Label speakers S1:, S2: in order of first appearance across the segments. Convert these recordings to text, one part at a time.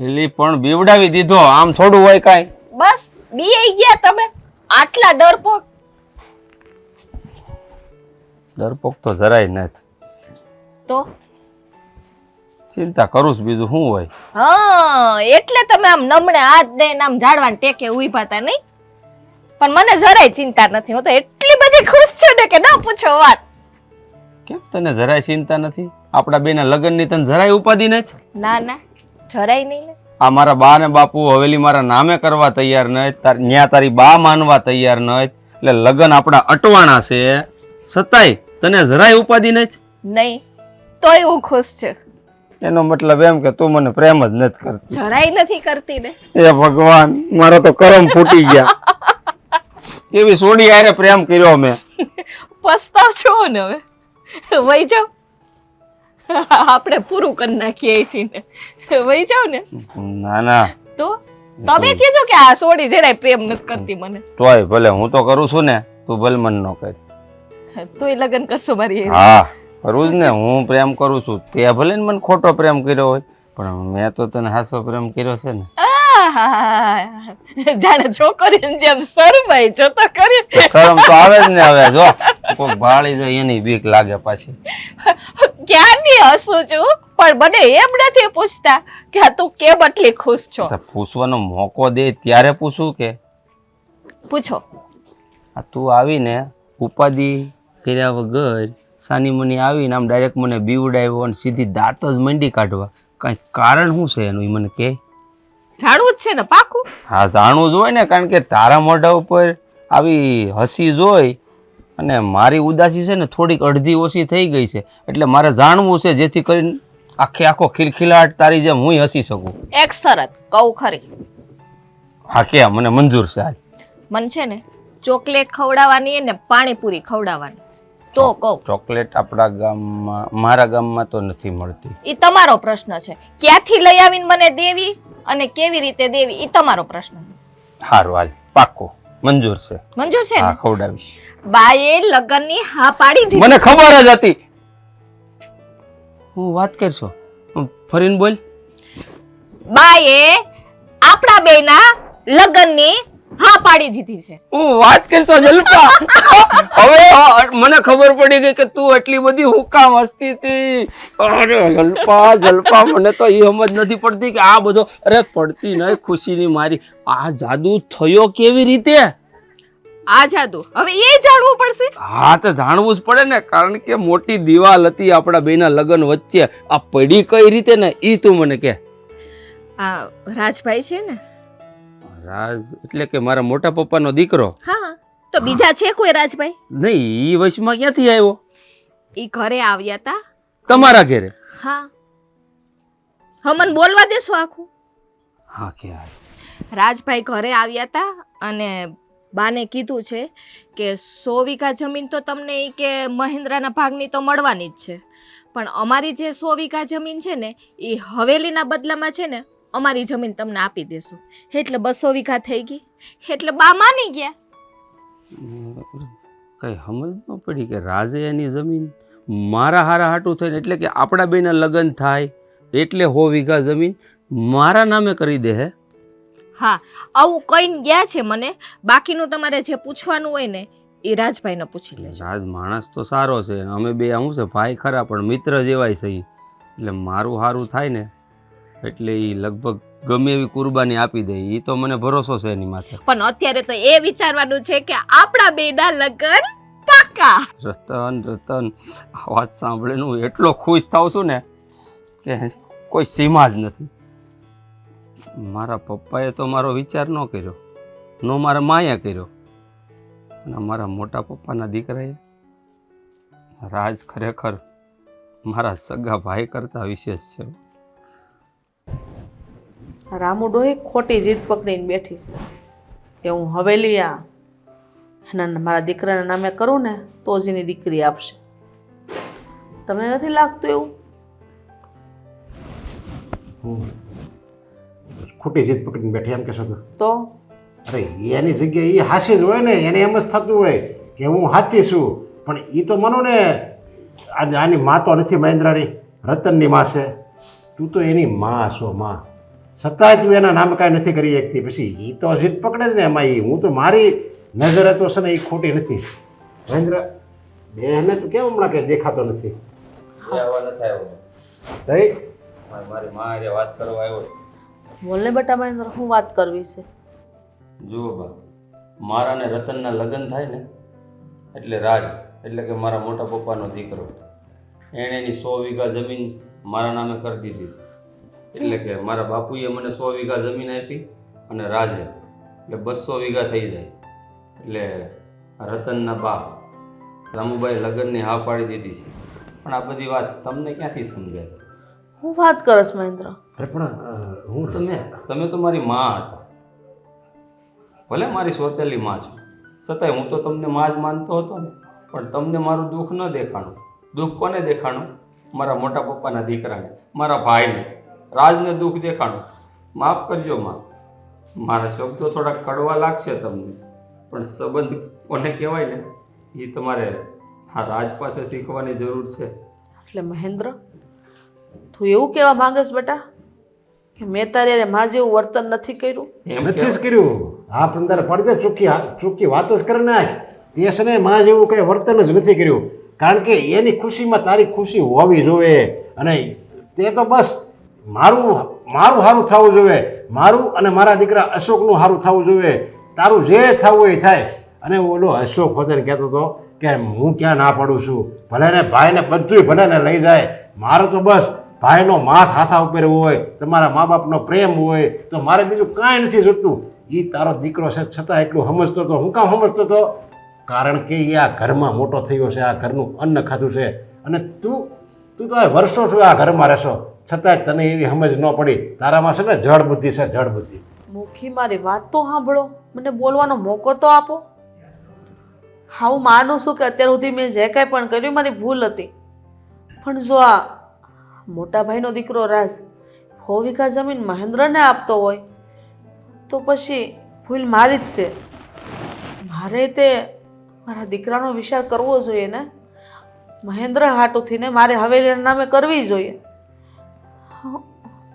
S1: એલી પણ બીવડાવી દીધો. આમ થોડું હોય કાઈ.
S2: બસ બી આઈ ગયા તમે. આટલા ડરપોક.
S1: ડરપોક તો જરાય નથી.
S2: તો?
S1: ચિંતા કરું છું બીજું શું હોય.
S2: હા એટલે તમે આમ નમણે હાથ દઈને આમ ઝાડવાને ટેકે ઊભા હતા નહીં? પણ મને જરાય ચિંતા નથી. હું તો એટલી બધી ખુશ છું ને કે ન પૂછો વાત.
S1: કેમ તને જરાય ચિંતા નથી? આપણા બેના લગ્નની તને જરાય ઉપાધિ નથી?
S2: ના ના. જરાય નહીં ને?
S1: આ મારા બા ને બાપુ હવેલી મારા નામે કરવા તૈયાર તાર ન્યા તારી બા માનવા તૈયાર નથી એટલે લગ્ન આપણા અટવાણા છે. છતાંય તને જરાય ઉપાધિ નહીં
S2: નહીં તોય હું ખુશ છું.
S1: એનો મતલબ એમ કે તું મને પ્રેમ જ નથી કરતી.
S2: જરાય નથી કરતી ને?
S1: એ ભગવાન મારો તો કરમ ફૂટી ગયા. એવી સોડી આરે પ્રેમ કર્યો મેં.
S2: પસ્તાવ છો ને હવે. વહી જાઓ. આપણે પૂરું કરી નાખીએ અહીંથી ને. વહી જાવ ને?
S1: ના ના.
S2: તો? તમે કીધું કે આ સોડી જરાય પ્રેમ નથી કરતી મને.
S1: તોય ભલે હું તો કરું છું ને તું ભલે મન ન કર
S2: તોય લગ્ન કરશો મારી
S1: હા કરું જ ને હું પ્રેમ કરું છું. તે ભલે ને મને ખોટો પ્રેમ કર્યો હોય પણ મેં તો તને હાસો પ્રેમ કર્યો છે ને.
S2: જાણે છોકરીને જેમ શરમાય છો તો કરી.
S1: શરમ તો આવે જ ને હવે જો. કોઈ ભાળી જાય એની બીક લાગે પાછી.
S2: ક્યારની હસું છું? પણ મને એમ નથી પૂછતા કે આ તું કેમ આટલી ખુશ છો?
S1: તો પૂછવાનો મોકો દે ત્યારે પૂછું કે?
S2: પૂછો.
S1: આ તું આવીને ઉપાધિ કર્યા વગર સાની મુની આવીને આમ ડાયરેક્ટ મને બીવડાવ્યો અને સીધી દાંત જ મંડી કાઢવા. કાંઈ કારણ શું છે એનું એ મને કે?
S2: જાણવું જ છે ને પાકું.
S1: હા જાણવું જ હોય ને કારણ કે તારા મોઢા ઉપર આવી હસી જોઈ અને મારી ઉદાસી છે ને થોડીક અડધી ઓછી થઈ ગઈ છે. એટલે મારે જાણવું છે જેથી કરીને આખે આખો ખિલખિલાટ તારી જેમ હું હસી શકું.
S2: એક શરત કહું ખરી.
S1: હા કે મને મંજૂર છે હાલ.
S2: મન છે ને ચોકલેટ ખવડાવવાની ને પાણીપુરી ખવડાવવાની. તો કહું.
S1: ચોકલેટ આપણા ગામમાં મારા ગામમાં તો નથી મળતી.
S2: એ તમારો પ્રશ્ન છે. ક્યાંથી લઈ આવીને મને દેવી અને કેવી રીતે દેવી એ તમારો પ્રશ્ન
S1: સારું હાલ પાક્કો. મંજૂર છે.
S2: મંજૂર છે
S1: હા ખવડાવીશ.
S2: બાએ લગ્નની હા પાડી દીધી.
S1: મને ખબર જ હતી. હું વાત કરશો? ફરીને બોલ.
S2: બાએ આપણા બેના લગ્નની હા પાડી દીધી છે.
S1: હું વાત કરતો જલ્પા. હવે મને ખબર પડી ગઈ કે તું એટલી બધી હુકામ હસતી હતી. અરે જલ્પા જલ્પા મને તો એ સમજ નથી પડતી કે આ બધો અરે પડતી નહીં ખુશીની મારી. આ જાદુ થયો કેવી રીતે?
S2: આ જાદુ. હવે એ જાણવું પડશે?
S1: હા તો જાણવું જ પડે ને કારણ કે મોટી દિવાલ હતી આપણા બેના લગ્ન વચ્ચે. આ પડી કઈ રીતે ને એ તું મને કે.
S2: આ રાજભાઈ છે ને
S1: રાજ એટલે કે મારા મોટા પપ્પાનો દીકરો.
S2: હા તો બીજા છે કોઈ રાજભાઈ?
S1: નહીં ઈ વશમાં ક્યાંથી આવ્યો?
S2: ઈ ઘરે આવ્યા હતા
S1: તમારા ઘરે?
S2: હા. હમન બોલવા દેશો આખું.
S1: હા કે
S2: રાજભાઈ ઘરે આવ્યા હતા અને બાને કીધું છે કે સો વીઘા જમીન તો તમને એ કે મહેન્દ્રના ભાગની તો મળવાની જ છે. પણ અમારી જે સો વીઘા જમીન છે ને એ હવેલીના બદલામાં છે ને અમારી જમીન તમને આપી દેશું. એટલે બસો વીઘા થઈ ગઈ. એટલે બા માની ગયા.
S1: કઈ સમજ ન પડી કે રાજે એની જમીન મારા હારા હાટું થઈને એટલે કે આપણા બેના લગ્ન થાય એટલે હો વીઘા જમીન મારા નામે કરી દે હે.
S2: હા આવું કહીને ગયા છે મને. બાકીનું તમારે જે પૂછવાનું હોય ને એ રાજભાઈને પૂછી લેજો.
S1: રાજ માણસ તો સારો છે. અમે બે શું છે ભાઈ ખરા પણ મિત્ર જેવાય છે એટલે મારું સારું થાય ને એટલે એ લગભગ ગમે એવી કુરબાની આપી દે એ તો મને ભરોસો છે એની માથે.
S2: પણ અત્યારે તો એ વિચારવાનું છે કે આપણા બેના લગન પાકા.
S1: રતન રતન આ વાત સાંભળીને હું એટલો ખુશ થાઉં છું ને કે કોઈ સીમા જ નથી. મારા પપ્પાએ તો મારો વિચાર ન કર્યો ન મારા માયા કર્યો. અને મારા મોટા પપ્પાના દીકરાએ રાજ ખરેખર મારા સગા ભાઈ કરતા વિશેષ છે.
S3: રામુડોએ ખોટી જીદ પકડીને બેઠી છે. કે હું હવેલી આ એના મારા દીકરાના નામે કરું ને તો જ એની દીકરી આપશે. તમને નથી લાગતું એવું?
S4: ખોટી જીદ પકડીને બેઠી એમ કહેશો તો?
S3: તો?
S4: અરે એની જગ્યાએ એ હાસી જ હોય ને એને એમ જ થતું હોય કે હું સાચી છું. પણ એ તો મનો ને આની મા તો નથી મહેન્દ્રાની રતનની મા છે. તું તો એની મા છો માં. છતાંય તું એના નામ કાંઈ નથી કરી શકતી. પછી એ તો જીત પકડે જ ને એમાં એ હું તો મારી નજરે તો છે ને એ ખોટી નથી. મહેન્દ્ર બેને તો કેમ હમણાં કે દેખાતો નથી?
S1: મારે- મારી વાત કરવા આવ્યો
S3: બોલને બેટા મહેન્દ્ર હું વાત કરવી છે?
S1: જુઓ બા મારા ને રતનના લગ્ન થાય ને એટલે રાજ એટલે કે મારા મોટા પપ્પાનો દીકરો. એણે એની સો વીઘા જમીન મારા નામે કરી દીધી. એટલે કે મારા બાપુએ મને સો વીઘા જમીન આપી અને રાજે એટલે બસો વીઘા થઈ જાય. એટલે રતનના બાપ રામુભાઈ લગ્નની હા પાડી દીધી છે. પણ આ બધી વાત તમને ક્યાંથી સમજાય?
S3: હું વાત કરસ મહેન્દ્ર.
S4: અરે પણ હું
S1: તમે તમે તો મારી માં હતા. ભલે મારી સોતેલી માં છો. છતાંય હું તો તમને માં જ માનતો હતો ને. પણ તમને મારું દુઃખ ન દેખાણું. દુઃખ કોને દેખાણું? મારા મોટા પપ્પાના દીકરાને મારા ભાઈને. રાજને દુઃખ દેખાણું માફ કરજો માં. મારા શબ્દો થોડા કડવા લાગશે તમને પણ સંબંધ કોને કહેવાય ને એ તમારે આ રાજ પાસે શીખવાની જરૂર છે.
S3: એટલે મહેન્દ્ર તું એવું કહેવા માંગસ બેટા કે મેં તારે હારે માં જેવું વર્તન નથી કર્યું?
S1: એમ
S4: નથી જ કર્યું. આ પંદર પડદે ચૂકી હા- વાત જ કરી નાખ. દેશને માં જેવું કંઈ વર્તન જ નથી કર્યું. કારણ કે એની ખુશીમાં તારી ખુશી હોવી જોઈએ. અને તે તો બસ મારું મારું સારું થવું જોઈએ. મારું અને મારા દીકરા અશોકનું સારું થવું જોઈએ. તારું જે થવું એ થાય. અને ઓલો અશોક હોતે કહેતો હતો કે હું ક્યાં ના પડું છું. ભલે ને ભાઈને બધુંય ભલે ને લઈ જાય. મારો તો બસ ભાઈનો માથ હાથા ઉપર હોય, તમારા મા બાપનો પ્રેમ હોય, તો મારે બીજું કાંઈ નથી જોતું. એ તારો દીકરો છે, છતાં એટલું સમજતો હતો. હું કામ સમજતો હતો? કારણ કે એ આ ઘરમાં મોટો થયો છે, આ ઘરનું અન્ન ખાધું છે. અને તું તું તો વર્ષો છું આ ઘરમાં રહેશો. છતાંય તને એવી સમજ ન પડી. તારામાં છે ને જળ બુદ્ધિ છે જળ બુદ્ધિ.
S3: મુખી, મારી વાત તો સાંભળો. મને બોલવાનો મોકો તો આપો. હા, હું માનું છું કે અત્યાર સુધી મેં જે કાંઈ પણ કર્યું, મારી ભૂલ હતી. પણ જો આ મોટા ભાઈનો દીકરો રાજ હો વીઘા જમીન મહેન્દ્રને આપતો હોય, તો પછી ભૂલ મારી જ છે. મારે તે મારા દીકરાનો વિચાર કરવો જોઈએ ને. મહેન્દ્ર હાટુથી ને મારે હવેલીના નામે કરવી જોઈએ.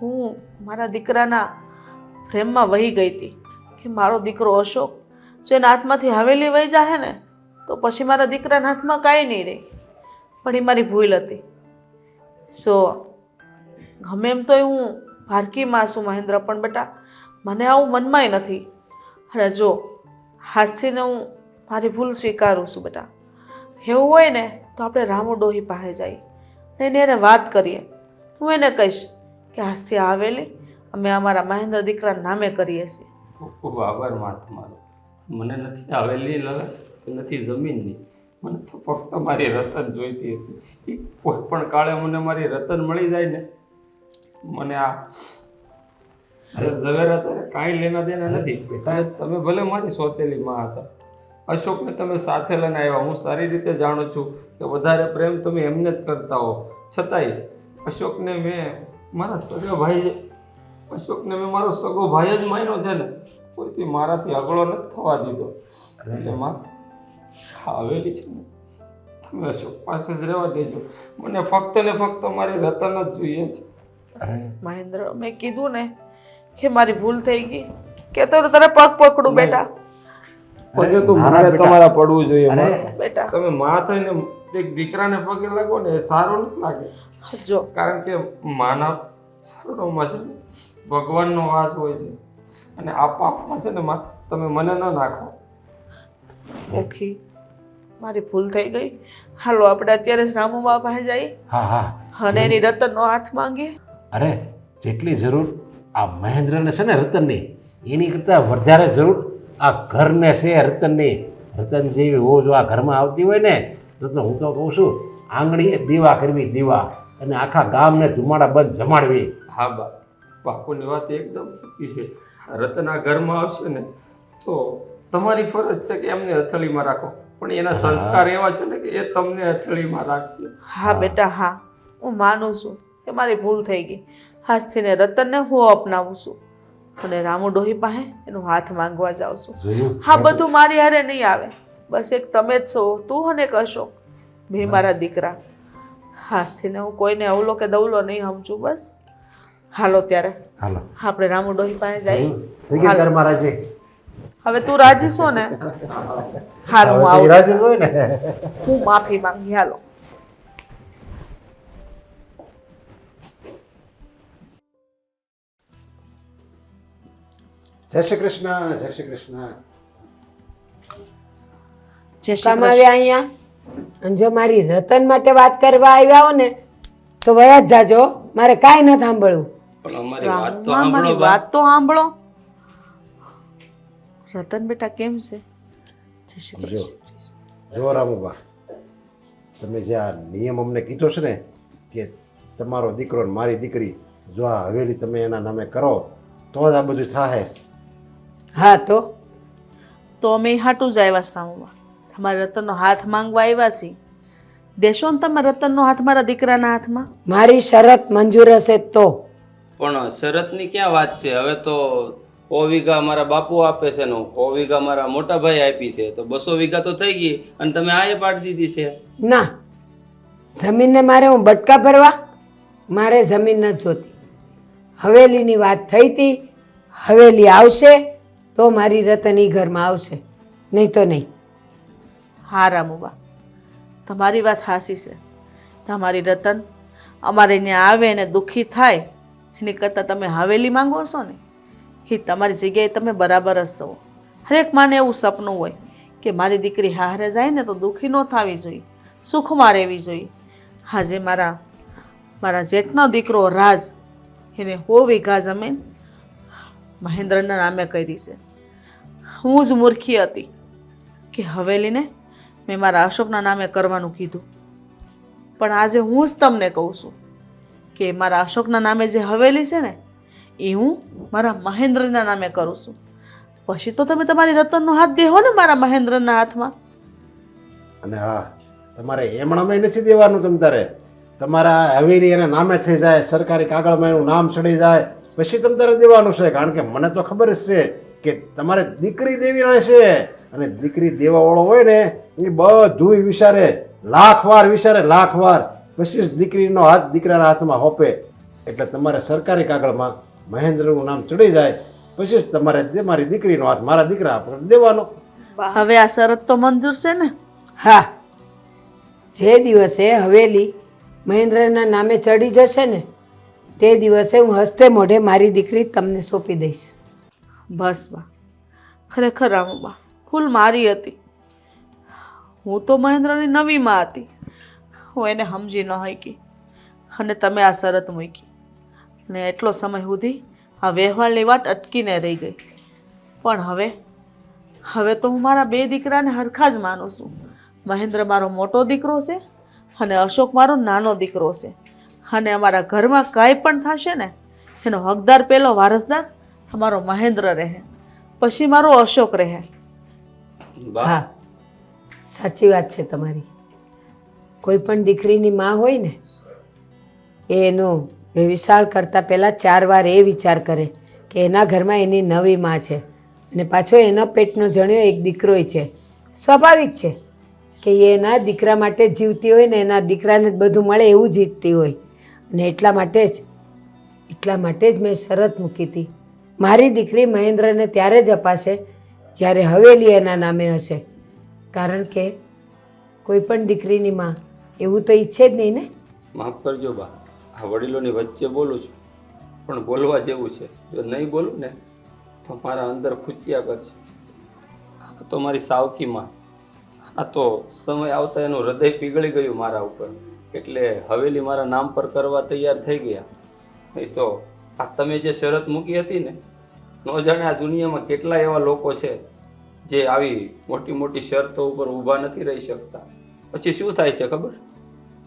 S3: હું મારા દીકરાના પ્રેમમાં વહી ગઈ હતી કે મારો દીકરો અશોક, જો એના હાથમાંથી હવેલી વહી જાહે ને, તો પછી મારા દીકરાના હાથમાં કાંઈ નહીં રહે. પણ એ મારી ભૂલ હતી. સો, ગમે એમ તોય હું ભારકીમાં છું મહેન્દ્ર પણ બેટા, મને આવું મનમાંય નથી. અને જો, હાથથીને હું મારી ભૂલ સ્વીકારું છું બેટા. એવું હોય ને, તો આપણે રામુ ડોહી પાસે જઈએ. અને એને વાત કરીએ. હું એને કહીશ કે આજથી આવેલી અમે અમારા મહેન્દ્ર દીકરા નામે કરીએ છીએ.
S1: ખૂબ ખૂબ આભારમાં તમારો. મને નથી આવેલી લલચ નથી જમીનની. મને તો ફક્ત મારી રતન જોઈતી હતી. એ કોઈ પણ કાળે મને મારી રતન મળી જાય ને, મને આ ઝવેરા તારે કાંઈ લેના દેના નથી. અને તમે ભલે મારી સોતેલી માં હતા. અશોકને તમે સાથે લઈને આવ્યા. હું સારી રીતે જાણું છું કે વધારે પ્રેમ તમે એમને જ કરતા હો. છતાંય અશોકને મેં મારા સગા ભાઈ અશોકને મેં મારો સગો ભાઈ જ માન્યો છે ને કોઈથી મારાથી આગળો નથી થવા દીધો. એટલે માં આવેલી છે ને. તમે અશોક પાસે જ રહેવા દેજો. મને ફક્ત ને ફક્ત મારી રતન જ જોઈએ છે.
S3: મહેન્દ્ર મેં કીધું ને કે મારી ભૂલ થઈ ગઈ. કેતો તો તારે પગ પકડું બેટા.
S1: પગે તો મારે તમારા પડવું જોઈએ
S3: બેટા.
S1: તમે માં થઈને એક દીકરાને પગે લાગો ને એ સારું નથી લાગે.
S3: જો.
S1: કારણ કે માનવ શરણોમાં છે ને ભગવાનનો વાસ હોય છે. અને આ પાપમાં છે ને તમે મને ન નાખો.
S3: ઓખી. મારી ભૂલ થઈ ગઈ. હાલો આપણે અત્યારે જ રામુ બા પાસે જઈએ.
S4: હા હા.
S3: અને એની રતનનો હાથ માંગીએ.
S4: અરે જેટલી જરૂર આ મહેન્દ્રને છે ને રતનની એની કરતાં વધારે જરૂર આ ઘરને છે રતનની. રતન જેવી હો જો આ ઘરમાં આવતી હોય ને તો તો હું તો કહું છું આંગળીએ દીવા કરવી દીવા. અને આખા ગામને ધુમાડા બંધ જમાડવી.
S1: હા બા બાપુની વાત એકદમ સાચી છે. રતન આ ઘરમાં આવશે ને તો તમારી ફરજ છે કે એમને હથેળીમાં રાખો. પણ એના સંસ્કાર એવા છે ને કે એ તમને હથેળીમાં રાખશે.
S3: હા બેટા હા. હું માનું છું કે મારી ભૂલ થઈ ગઈ. આજથી ને રતનને હું અપનાવું છું. અને રામુ ડોહી પાસે એનો હાથ માંગવા જાઉં છું. હા બધું મારી હારે નહીં આવે. બસ એક તમે જ છો તું અને કશો બે મારા દીકરા. આજથી ને હું કોઈને અવલો કે દવલો નહીં સમજું બસ. હાલો ત્યારે.
S4: હાલો.
S3: આપણે રામુ ડોહી પાસે
S4: જાય.
S3: હવે તું રાજી છો ને? હાલ હું આવું.
S4: રાજી હોય ને?
S3: હું માફી માંગી હાલો.
S4: જય શ્રી કૃષ્ણ જય શ્રી કૃષ્ણ.
S5: કમાવ્યા અહીંયા. અને જો મારી રતન માટે વાત કરવા આવ્યા હો ને તો વયા જ જાજો મારે કાંઈ ન સાંભળવું.
S1: પણ અમારી વાત તો સાંભળો
S3: વાત તો સાંભળો. રતન બેટા કેમ છે? જય શ્રી
S4: જો
S3: કૃષ્ણ.
S4: જો રામુબા તમે જે આ નિયમ અમને કીધો છે ને કે તમારો દીકરો ને મારી દીકરી જો આ હવેલી તમે એના નામે કરો તો જ આ બધું થાય
S5: હા તો?
S3: તો અમે હાટું જ આવ્યા રામુબા. તમારે રતનનો હાથ માંગવા આવ્યા છે? દેશો ને તમે રતનનો હાથ મારા દીકરાના હાથમાં?
S5: મારી શરત મંજૂર હશે તો.
S1: પણ શરતની ક્યાં વાત છે? હવે તો સો વીઘા મારા બાપુ આપે છે ને સો વીઘા મારા મોટા ભાઈ આપી છે. તો બસો વીઘા તો થઈ ગઈ. અને તમે આ એ પાડી દીધી છે.
S5: ના. જમીનને મારે હું બટકા ભરવા? મારે જમીન ન જોતી. હવેલીની વાત થઈ હતી હવેલી આવશે તો મારી રતન એ ઘરમાં આવશે. નહીં તો નહીં.
S3: હા રામુબા તમારી વાત હાસી છે. તમારી રતન અમારે ત્યાં આવે ને દુઃખી થાય, એની કરતાં તમે હવેલી માંગો છો ને, એ તમારી જગ્યાએ તમે બરાબર જ છો. હરેક માને એવું સપનું હોય કે મારી દીકરી હારે જાય ને તો દુઃખી ન થવી જોઈએ, સુખમાં રહેવી જોઈએ. આજે મારા મારા જેઠનો દીકરો રાજ, એને હો વીઘા જમીન મહેન્દ્રના નામે કરી છે. હું જ મૂર્ખી હતી કે હવેલીને મેં મારા અશોકના નામે કરવાનું કીધું. પણ આજે હું જ તમને કહું છું કે મારા અશોકના નામે જે હવેલી છે ને, એ હું મારા મહેન્દ્રના નામે કરું છું. પછી તો તમે તમારી રતનનો હાથ દેહો ને મારા મહેન્દ્રના હાથમાં.
S4: અને હા, તમારે એમણામાં નથી દેવાનું તમ તારે. તમારા હવેલી એના નામે થઈ જાય, સરકારી કાગળમાં એનું નામ ચડી જાય, પછી તમ તારે દેવાનું છે. કારણ કે મને તો ખબર જ છે કે તમારે દીકરી દેવી રહેશે. અને દીકરી દેવાવાળો હોય ને એ બધું વિચારે. લાખ વાર વિચારે લાખ વાર. પછી જ દીકરીનો હાથ દીકરાના હાથમાં હોપે. એટલે તમારે સરકારી કાગળમાં મહેન્દ્રનું નામ ચડી જાય. પછી જ તમારે દે- મારી દીકરીનો હાથ મારા દીકરા પર દેવાનો.
S3: હવે આ શરત તો મંજૂર છે ને?
S5: હા. જે દિવસે હવેલી મહેન્દ્રના નામે ચડી જશે ને તે દિવસે હું હસ્તે મોઢે મારી દીકરી તમને સોંપી દઈશ.
S3: બસ બા. ખરેખર રામુબા ફૂલ મારી હતી. હું તો મહેન્દ્રની નવી માં હતી. હું એને સમજી ન શકી. અને તમે આ શરત મૂકી. ને એટલો સમય સુધી આ વ્યવહારની વાત અટકીને રહી ગઈ. પણ હવે હવે તો હું મારા બે દીકરાને હરખા જ માનું છું. મહેન્દ્ર મારો મોટો દીકરો છે અને અશોક મારો નાનો દીકરો છે. અને અમારા ઘરમાં કાંઈ પણ થશે ને, એનો હકદાર પહેલો વારસદાર અમારો મહેન્દ્ર રહે. પછી મારો અશોક રહે.
S5: હા. સાચી વાત છે તમારી. કોઈ પણ દીકરીની માં હોય ને, એ એનો વિશાળ કરતાં પહેલાં ચાર વાર એ વિચાર કરે કે એના ઘરમાં એની નવી માં છે. અને પાછો એના પેટનો જણ્યો એક દીકરોય છે. સ્વાભાવિક છે કે એ એના દીકરા માટે જીવતી હોય ને એના દીકરાને જ બધું મળે એવું જીતતી હોય. અને એટલા માટે જ, એટલા માટે જ મેં શરત મૂકી હતી. મારી દીકરી મહેન્દ્રને ત્યારે જ અપાશે જ્યારે હવેલી એના નામે હશે. કારણ કે કોઈ પણ દીકરીની માં એવું તો ઈચ્છે જ નહીં ને?
S1: માફ કરજો બા, આ વડીલોની વચ્ચે બોલું છું. પણ બોલવા જેવું છે. જો નહીં બોલું ને, તો મારા અંદર ખૂચ્યા કરશે. આ તો મારી સાવકી માં. આ તો સમય આવતા એનું હૃદય પીગળી ગયું મારા ઉપર. એટલે હવેલી મારા નામ પર કરવા તૈયાર થઈ ગયા. નહીં તો આ તમે જે શરત મૂકી હતી ને ન જાણે આ દુનિયામાં કેટલા એવા લોકો છે જે આવી મોટી મોટી શરતો ઉપર ઊભા નથી રહી શકતા. પછી શું થાય છે ખબર?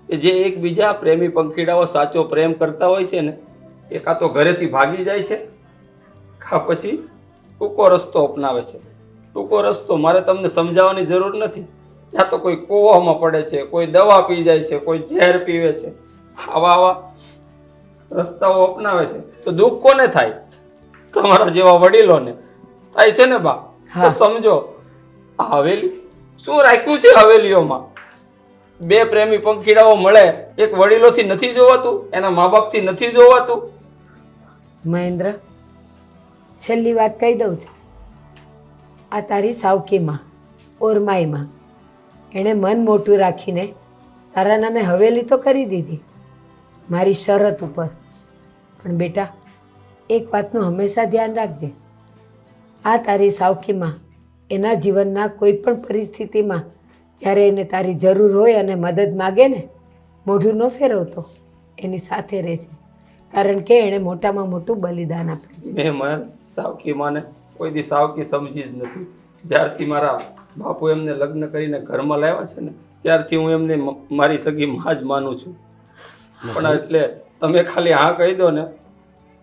S1: કે જે એકબીજા પ્રેમી પંખીડાઓ સાચો પ્રેમ કરતા હોય છે ને, એ કાં તો ઘરેથી ભાગી જાય છે, કાં પછી ટૂંકો રસ્તો અપનાવે છે. ટૂંકો રસ્તો મારે તમને સમજાવવાની જરૂર નથી. ત્યાં તો કોઈ કૂવામાં પડે છે, કોઈ દવા પી જાય છે, કોઈ ઝેર પીવે છે. આવા આવા રસ્તાઓ અપનાવે છે. તો દુઃખ કોને થાય? તમારા જેવા વડીલોને. થાય છે ને બા? તો
S5: હા.
S1: સમજો આ હવેલી શું રાખ્યું છે હવેલીઓમાં? બે પ્રેમી પંખીડાઓ મળે એક વડીલોથી નથી જોવાતું એના મા બાપથી નથી જોવાતું?
S5: મહેન્દ્ર છેલ્લી વાત કહી દઉં છું. આ તારી સાવકીમાં ઓરમાઈમાં એણે મન મોટું રાખીને તારા નામે હવેલી તો કરી દીધી. મારી શરત ઉપર. પણ બેટા એક વાતનું હંમેશા ધ્યાન રાખજે. આ તારી સાવકીમાં એના જીવનના કોઈ પણ પરિસ્થિતિમાં જ્યારે એને તારી જરૂર હોય અને મદદ માગે ને મોઢું ન ફેરવતો એની સાથે રહે છે કારણ કે એણે મોટામાં મોટું બલિદાન આપ્યું છે.
S1: મેં મને સાવકી માને કોઈ દી સાવકી સમજી જ નથી. જ્યારથી મારા બાપુ એમને લગ્ન કરીને ઘરમાં લાવ્યા છે ને ત્યારથી હું એમને મારી સગી માં જ માનું છું. પણ એટલે તમે ખાલી હા કહી દો ને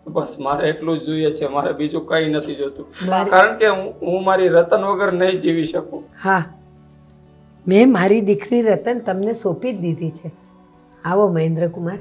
S1: બસ મારે એટલું જ જોઈએ છે મારે બીજું કંઈ નથી જોતું. કારણ કે હું હું મારી રતન વગર નહીં જીવી શકું.
S5: હા. મેં મારી દીકરી રતન તમને સોંપી જ દીધી છે. આવો મહેન્દ્રકુમાર.